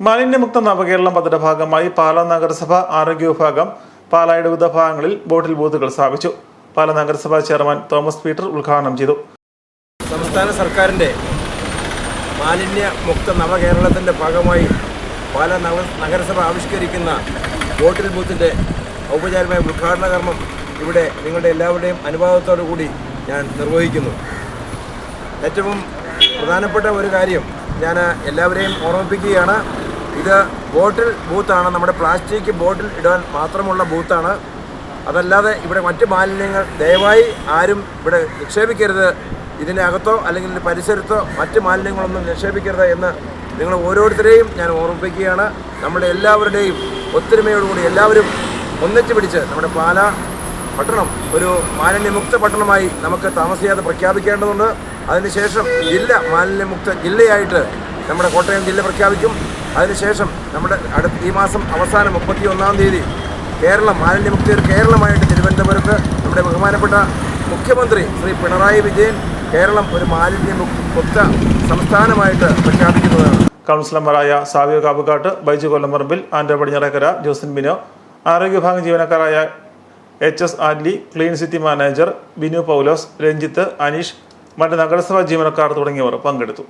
മാലിന്യമുക്ത നവകേരളം പദ്ധതിയുടെ ഭാഗമായി പാലാ നഗരസഭ ആരോഗ്യ വിഭാഗം പാലായുടെ വിവിധ ഭാഗങ്ങളിൽ ബോട്ടിൽ ബൂത്തുകൾ സ്ഥാപിച്ചു. പാലാ നഗരസഭാ ചെയർമാൻ തോമസ് പീറ്റർ ഉദ്ഘാടനം ചെയ്തു. സംസ്ഥാന സർക്കാരിന്റെ മാലിന്യമുക്ത നവകേരളത്തിന്റെ ഭാഗമായി പാല നഗ നഗരസഭ ആവിഷ്കരിക്കുന്ന ബോട്ടിൽ ബൂത്തിന്റെ ഔപചാരികമായ ഉദ്ഘാടന കർമ്മം ഇവിടെ നിങ്ങളുടെ എല്ലാവരുടെയും അനുഭാവത്തോടു കൂടി ഞാൻ നിർവഹിക്കുന്നു. ഏറ്റവും പ്രധാനപ്പെട്ട ഒരു കാര്യം ഞാൻ എല്ലാവരെയും ഓർമ്മിപ്പിക്കുകയാണ്. ഇത് ബോട്ടിൽ ബൂത്താണ്. നമ്മുടെ പ്ലാസ്റ്റിക് ബോട്ടിൽ ഇടാൻ മാത്രമുള്ള ബൂത്താണ്. അതല്ലാതെ ഇവിടെ മറ്റ് മാലിന്യങ്ങൾ ദയവായി ആരും ഇവിടെ നിക്ഷേപിക്കരുത്. ഇതിന്റെ അകത്തോ അല്ലെങ്കിൽ പരിസരത്തോ മറ്റ് മാലിന്യങ്ങളൊന്നും നിക്ഷേപിക്കരുത് എന്ന് നിങ്ങൾ ഓരോരുത്തരെയും ഞാൻ ഓർമ്മിപ്പിക്കുകയാണ്. നമ്മുടെ എല്ലാവരുടെയും ഒത്തൊരുമയോടുകൂടി എല്ലാവരും ഒന്നിച്ചു പിടിച്ച് നമ്മുടെ പാല പട്ടണം ഒരു മാലിന്യമുക്ത പട്ടണമായി നമുക്ക് താമസിയാതെ പ്രഖ്യാപിക്കേണ്ടതുണ്ട്. അതിനുശേഷം ജില്ല മാലിന്യമുക്ത ജില്ലയായിട്ട് നമ്മുടെ കോട്ടയം ജില്ല പ്രഖ്യാപിക്കും. അതിനുശേഷം നമ്മുടെ അടുത്ത ഈ മാസം അവസാനം മുപ്പത്തി ഒന്നാം തീയതി കേരളം മാലിന്യമുക്തി ഒരു കേരളമായിട്ട് തിരുവനന്തപുരത്ത് നമ്മുടെ ബഹുമാനപ്പെട്ട മുഖ്യമന്ത്രി ശ്രീ പിണറായി വിജയൻ കേരളം ഒരു മാലിന്യമുക്ത സംസ്ഥാനമായിട്ട് പ്രഖ്യാപിക്കുന്നതാണ്. കൗൺസിലർമാരായ സാവിയോ കാപ്പുകാട്ട് ബൈജു കൊല്ലംപറമ്പിൽ ആൻഡ്രോ പടിഞ്ഞാറക്കര ജോസിൻ ബിനോ ആരോഗ്യ വിഭാഗം ജീവനക്കാരായ H S Adley clean city manager Binu Paulose Ranjith Aneesh മറ്റ് നഗരസഭാ ജീവനക്കാർ തുടങ്ങിയവർ പങ്കെടുത്തു.